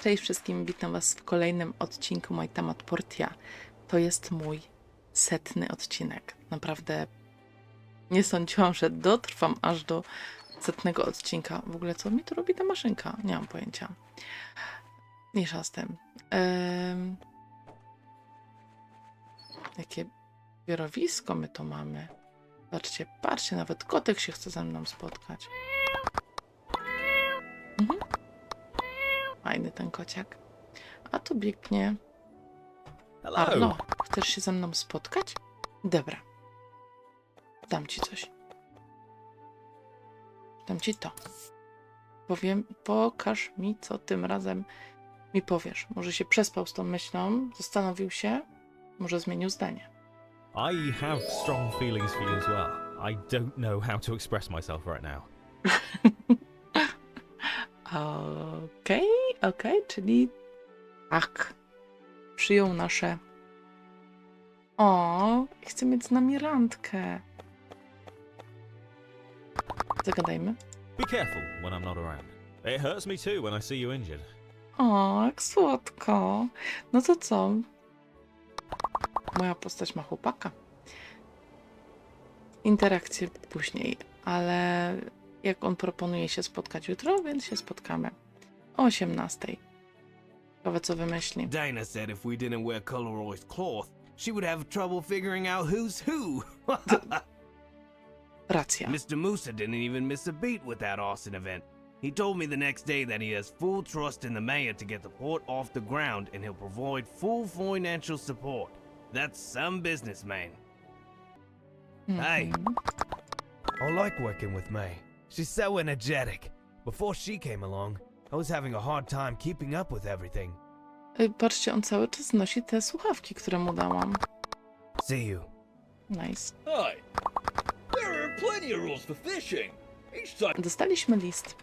Cześć wszystkim, witam Was w kolejnym odcinku Mój temat Portia. To jest mój setny odcinek. Naprawdę nie sądziłam, że dotrwam aż do setnego odcinka. W ogóle co mi tu robi ta maszynka? Nie mam pojęcia. Mniejsza z tym. Em, Jakie biurowisko my to mamy. Patrzcie, patrzcie, nawet kotek się chce ze mną spotkać. Fajny ten kociak. A tu biegnie Hello. Arno. Chcesz się ze mną spotkać? Dobra. Dam ci coś. Dam ci to. Powiem, pokaż mi, co tym razem mi powiesz. Może się przespał z tą myślą, zastanowił się, może zmienił zdanie. I have strong feelings for you as well. I don't know how to express myself right now. Okej, okej, czyli tak. Przyjął nasze. O, chce mieć z nami randkę. Zagadajmy. Be careful when I'm not around. It hurts me too when I see you injured. O, jak słodko. No to co? Moja postać ma chłopaka. Interakcje później, ale jak on proponuje się spotkać jutro, więc się spotkamy 18. Ciekawe co wymyśli. Dana said if we didn't wear Coloroy's cloth, she would have trouble figuring out who's who. Racja. Mr. Musa didn't even miss a beat with that arson event. He told me the next day that he has full trust in the mayor to get the port off the ground and he'll provide full financial support. That's some businessman. Hey. Mhm. I like working with May. She's so energetic. Before she came along, I was having a hard time keeping up with everything. Ej, Patrzcie, on cały czas nosi te słuchawki, które mu dałam. See you. Nice. Hi. There are plenty of rules for fishing. Each time Dostaliśmy list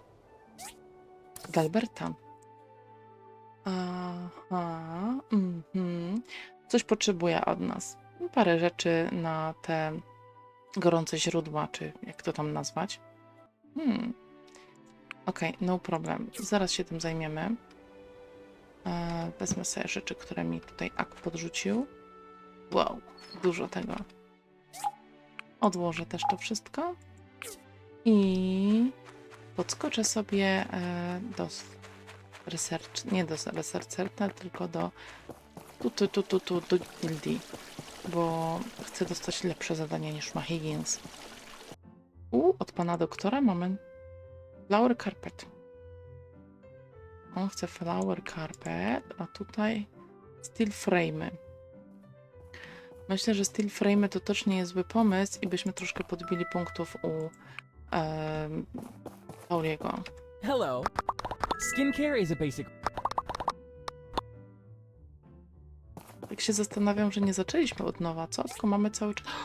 od Alberta. Aha, mhm. Coś potrzebuje od nas. Parę rzeczy na te gorące źródła, czy jak to tam nazwać. Hmm. Okej, no problem. Zaraz się tym zajmiemy. E, wezmę sobie rzeczy, które mi tutaj Ak podrzucił. Wow, dużo tego. Odłożę też to wszystko. I podskoczę sobie e, do research, nie do researcherta, tylko do tu, tu, tu, tu, tu, do gildii, bo chcę dostać lepsze zadania niż ma Higgins. U, od pana doktora mamy flower carpet. On chce flower carpet, a tutaj steel frame'y. Myślę, że steel frame'y to też nie jest zły pomysł i byśmy troszkę podbili punktów u um, Pauliego. Hello. Skincare is a basic Tak się zastanawiam, że nie zaczęliśmy od nowa, co? Tylko mamy cały czas.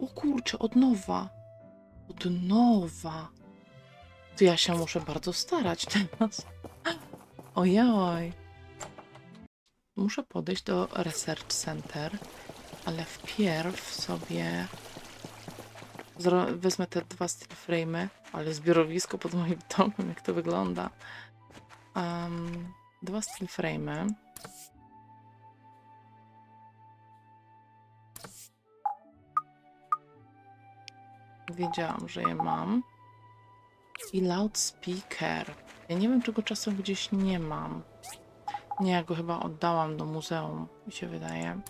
O kurczę, od nowa. Od nowa. To ja się muszę bardzo starać teraz. Ojoj. Muszę podejść do Research Center, ale wpierw sobie wezmę te dwa steel frame'y, ale zbiorowisko pod moim domem, jak to wygląda. Um, dwa steel frame'y. Wiedziałam, że je mam. I loudspeaker. Ja nie wiem, czego czasem gdzieś nie mam. Nie, ja go chyba oddałam do muzeum, mi się wydaje.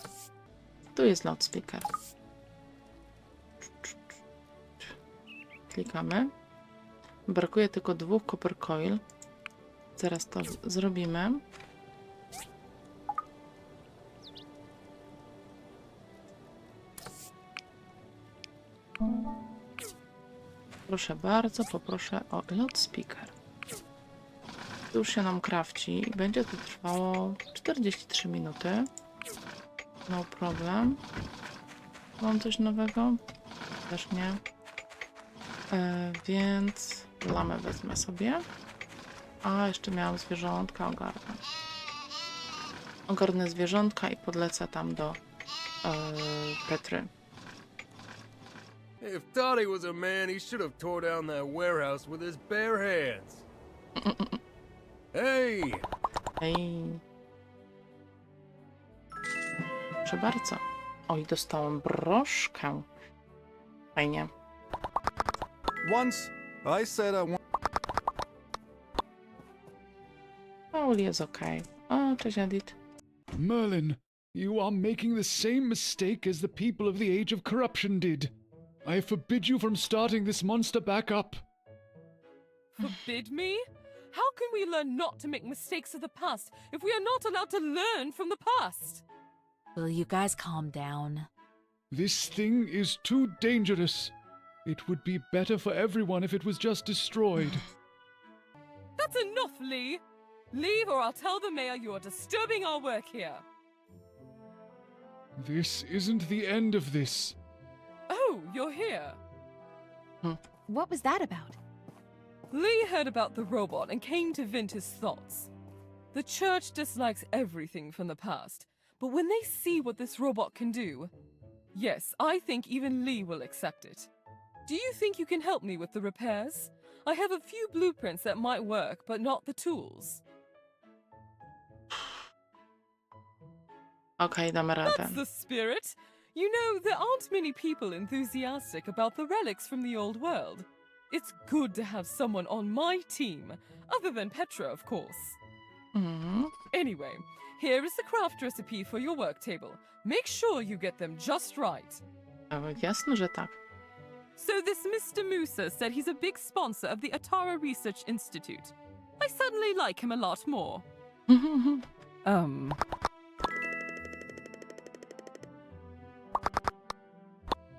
Tu jest loudspeaker. Klikamy. Brakuje tylko dwóch copper coil. Zaraz to zrobimy. Proszę bardzo, poproszę o loudspeaker. Już się nam krawci będzie to trwało 43 minuty. No problem. Mam coś nowego? Też nie. E, więc lamę wezmę sobie. A, jeszcze miałam zwierzątka ogarnę. Ogarnę zwierzątka i podlecę tam do e, Petry. If Dottie was a man, he should have tore down that warehouse with his bare hands. hey, Ej. Proszę bardzo. Oj, dostałam broszkę. Fajnie. Once, I said I want. Paul jest okej. O, cześć Edith. Merlin, you are making the same mistake as the people of the Age of Corruption did. I forbid you from starting this monster back up. Forbid me? How can we learn not to make mistakes of the past if we are not allowed to learn from the past? Will you guys calm down? This thing is too dangerous. It would be better for everyone if it was just destroyed. That's enough, Lee! Leave or I'll tell the mayor you are disturbing our work here. this isn't the end of this. Oh, you're here. Hmm. What was that about? Lee heard about the robot and came to vent his thoughts. The church dislikes everything from the past, but when they see what this robot can do, yes, I think even Lee will accept it. Do you think you can help me with the repairs? I have a few blueprints that might work, but not the tools. Okej, damy radę. That's the spirit. You know, there aren't many people enthusiastic about the relics from the old world. It's good to have someone on my team, other than Petra, of course. Mhm. Anyway, here is the craft recipe for your work table. Make sure you get them just right. Jasne, że tak. So, this Mr. Musa said he's a big sponsor of the Atara Research Institute. I suddenly like him a lot more. Um.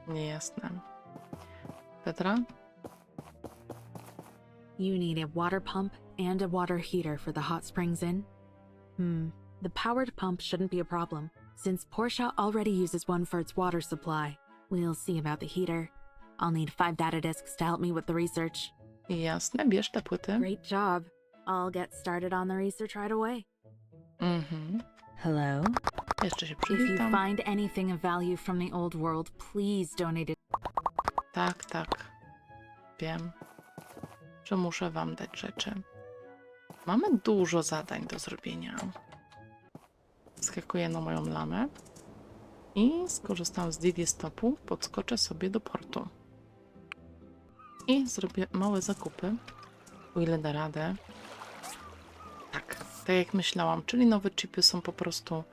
Niejasne. Petra? You need a water pump and a water heater for the hot springs in? Hmm, the powered pump shouldn't be a problem, since Porsche already uses one for its water supply. We'll see about the heater. I'll need five data disks to help me with the research. Jasne, bierz te płyty. Great job. I'll get started on the research right away. Mhm. Hello? Jeszcze się If you przywitam. find anything of value from the old world, please donate it. Tak, tak. Wiem, że muszę wam dać rzeczy. Mamy dużo zadań do zrobienia. Skakuję na moją lamę i skorzystam z Didi Stopu, podskoczę sobie do portu. I zrobię małe zakupy, o ile da radę. Tak, tak jak myślałam, czyli nowe chipy są po prostu...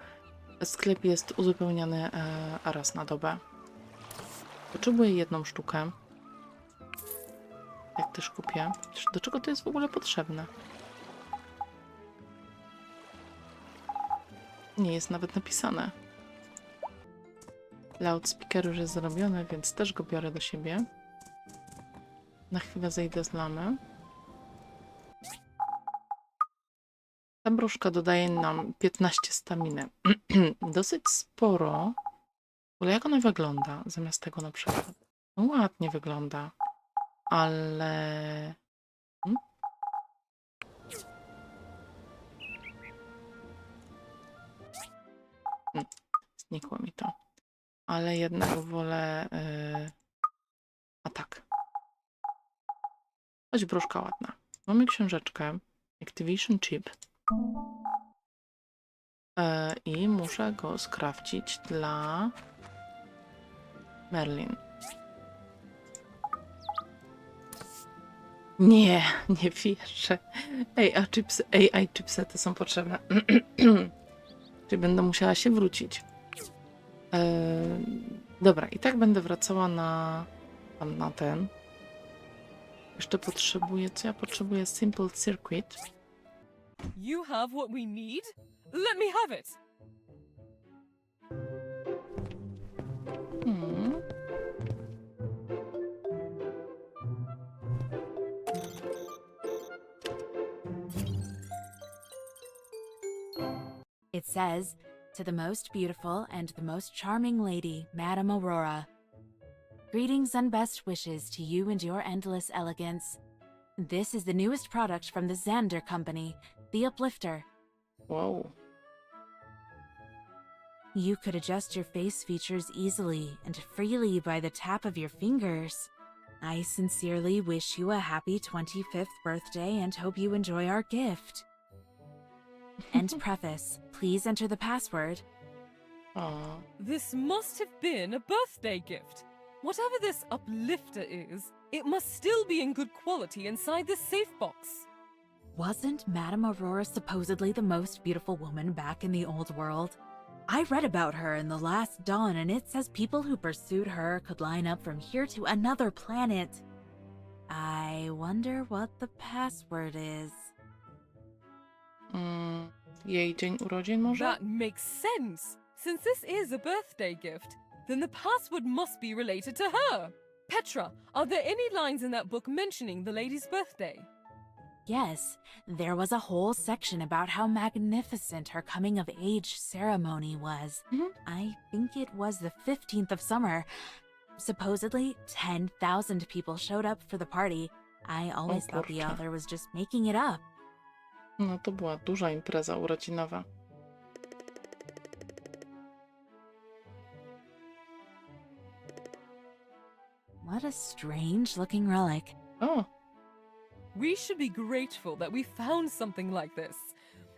Sklep jest uzupełniany e, raz na dobę. Potrzebuję jedną sztukę. Jak też kupię. Do czego to jest w ogóle potrzebne? Nie jest nawet napisane. Loudspeaker już jest zrobiony, więc też go biorę do siebie. Na chwilę zejdę z lamy. Broszka dodaje nam 15 staminy. Dosyć sporo. Ale jak ona wygląda zamiast tego na przykład? No ładnie wygląda, ale... Hmm? Hmm, Znikło mi to. Ale jednak wolę... Yy... A tak. Choć broszka ładna. Mamy książeczkę. Activation Chip. E, I muszę go skrawcić dla Merlin. Nie, nie wierzę. Ej, a chips, AI chipsety są potrzebne. Czyli będę musiała się wrócić. E, dobra, i tak będę wracała na, na ten. Jeszcze potrzebuję, co ja potrzebuję? Simple Circuit. You have what we need? Let me have it! Hmm. It says, To the most beautiful and the most charming lady, Madame Aurora. Greetings and best wishes to you and your endless elegance. This is the newest product from the Xander Company, the Uplifter. Wow. You could adjust your face features easily and freely by the tap of your fingers. I sincerely wish you a happy 25th birthday and hope you enjoy our gift. End preface. Please enter the password. O, This must have been a birthday gift. Whatever this uplifter is, it must still be in good quality inside this safe box. Wasn't Madame Aurora supposedly the most beautiful woman back in the old world? I read about her in The Last Dawn, and it says people who pursued her could line up from here to another planet. I wonder what the password is. mm, jej dzień urodzin może? That makes sense. Since this is a birthday gift, then the password must be related to her. Petra, are there any lines in that book mentioning the lady's birthday? Yes, there was a whole section about how magnificent her coming of age ceremony was. Mhm. I think it was the 15th of summer. Supposedly, 10,000 people showed up for the party. I always thought the author was just making it up. No to była duża impreza urodzinowa. What a strange looking relic. O, We should be grateful that we found something like this.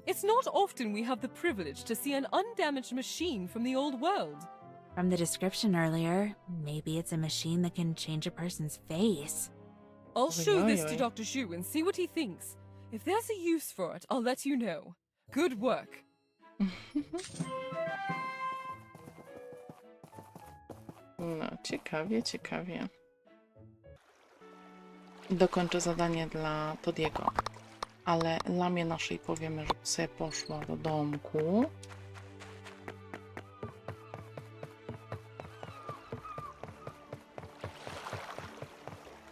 It's not often we have the privilege to see an undamaged machine from the old world. From the description earlier, maybe it's a machine that can change a person's face. I'll show this to. Dr. Xu and see what he thinks. If there's a use for it, I'll let you know. Good work. no ciekawie, ciekawie. Dokończę zadanie dla Todiego. Ale lamie naszej powiemy, żeby sobie poszła do domku.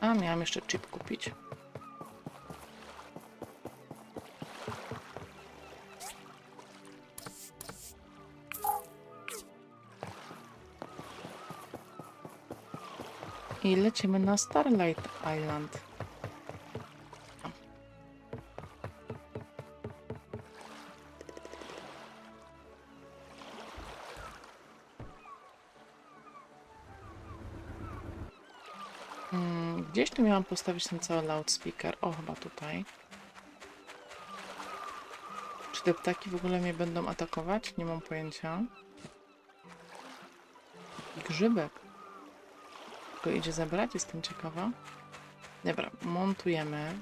A, miałam jeszcze chip kupić. I lecimy na Starlight Island. Mm, Gdzieś tu miałam postawić ten cały loudspeaker. O, chyba tutaj. Czy te ptaki w ogóle mnie będą atakować? Nie mam pojęcia. Grzybek. Go idzie zabrać? Jestem ciekawa. Dobra, montujemy.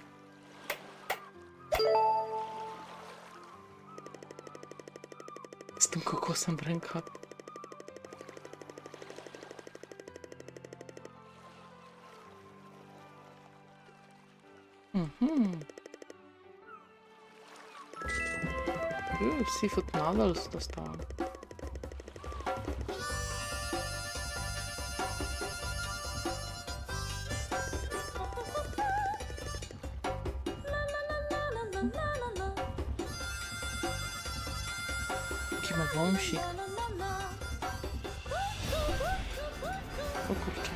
Z tym kokosem w rękach. Mhm. Seafood noodles dostałam. Ma wąsik. O kurczę.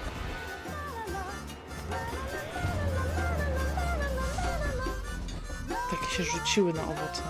Takie się rzuciły na owoce.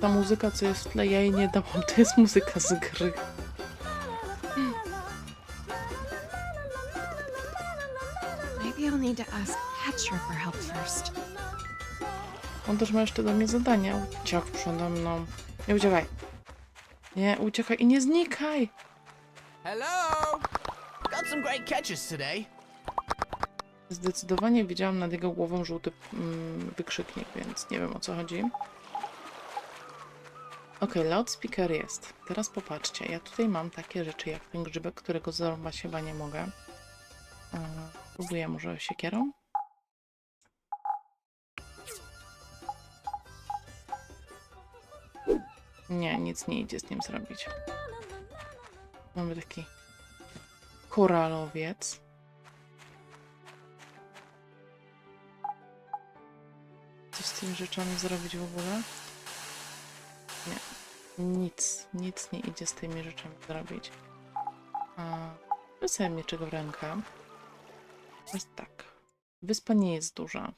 Ta muzyka, co jest w tle, ja jej nie dałam. To jest muzyka z gry. Maybe I'll need to ask Petra for help first. On też ma jeszcze do mnie zadania. Uciekł przede mną. Nie uciekaj. Nie uciekaj i nie znikaj. Hello! Got some great catches today. Zdecydowanie widziałam nad jego głową żółty mm, wykrzyknik, więc nie wiem o co chodzi. Ok, loudspeaker jest. Teraz popatrzcie, ja tutaj mam takie rzeczy jak ten grzybek, którego zarąbać chyba nie mogę. E, Próbuję może siekierą. Nie, nic nie idzie z nim zrobić. Mamy taki koralowiec. Co z tymi rzeczami zrobić w ogóle? Nic, nic nie idzie z tymi rzeczami zrobić. Wysłałem niczego w rękę. Jest tak. Wyspa nie jest duża.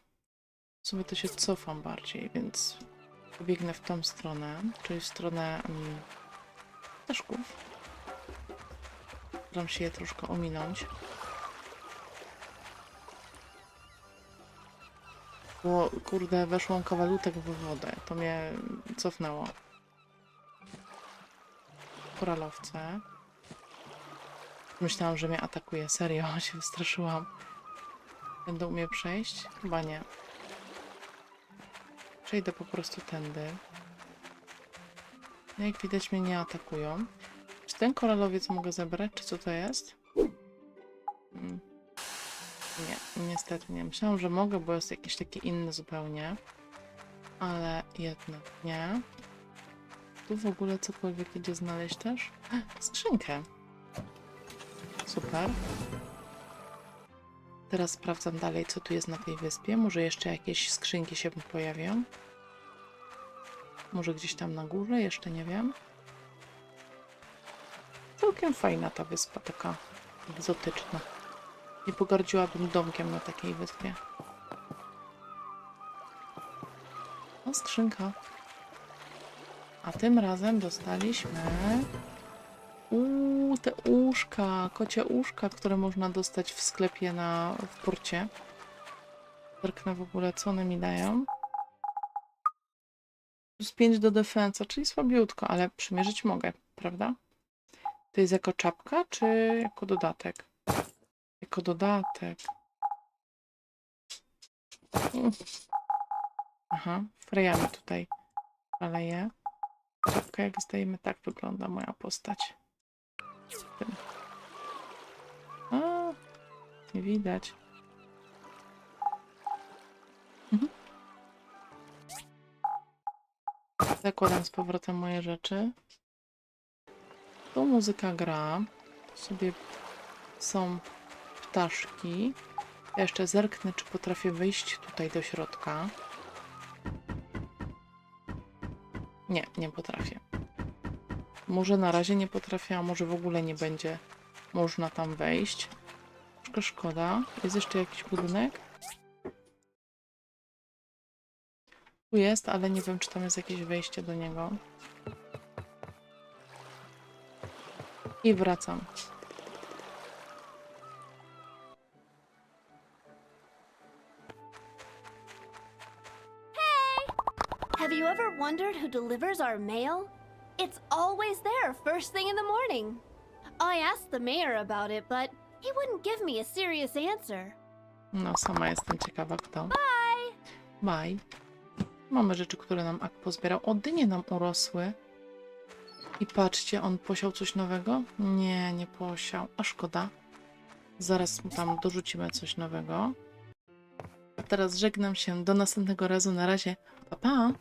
W sumie to się cofam bardziej, więc pobiegnę w tą stronę, czyli w stronę um, ptaszków. Staram się je troszkę ominąć. Bo kurde, weszłam kawalutek w wodę. To mnie cofnęło. Koralowce. Myślałam, że mnie atakuje. Serio, się wystraszyłam. Będą umie przejść? Chyba nie. Przejdę po prostu tędy. Jak widać mnie nie atakują. Czy ten koralowiec mogę zebrać? Czy co to jest? Mm. Nie, niestety nie. Myślałam, że mogę, bo jest jakiś taki inny zupełnie. Ale jednak nie. Tu w ogóle cokolwiek idzie znaleźć też? Skrzynkę. Super. Teraz sprawdzam dalej, co tu jest na tej wyspie. Może jeszcze jakieś skrzynki się pojawią. Może gdzieś tam na górze, jeszcze nie wiem. Całkiem fajna ta wyspa, taka egzotyczna. Nie pogardziłabym domkiem na takiej wyspie. O, skrzynka. A tym razem dostaliśmy... Uuu, te uszka, kocie uszka, które można dostać w sklepie na, w porcie. Zerknę w ogóle, co one mi dają. Plus 5 do defensa, czyli słabiutko, ale przymierzyć mogę, prawda? To jest jako czapka, czy jako dodatek? Jako dodatek. Aha, frejami tutaj szaleje. Czapka jak zdejmę, tak wygląda moja postać. A, nie widać. Mhm. Zakładam z powrotem moje rzeczy. Tu muzyka gra. Tu sobie są ptaszki. Ja jeszcze zerknę, czy potrafię wyjść tutaj do środka. Nie, nie potrafię. Może na razie nie potrafię, a może w ogóle nie będzie można tam wejść. Troszkę szkoda. Jest jeszcze jakiś budynek? Tu jest, ale nie wiem, czy tam jest jakieś wejście do niego. I wracam. Have you ever wondered who delivers our mail? It's always there first thing in the morning. I asked the mayor about it, but he wouldn't give me a serious answer. No, sama jestem ciekawa, kto. Bye! Bye. Mamy rzeczy, które nam Ak pozbierał. O, dynie nam urosły. I patrzcie, on posiał coś nowego? Nie, nie posiał. A szkoda. Zaraz mu tam dorzucimy coś nowego. A teraz żegnam się. Do następnego razu. Na razie. Pa, pa!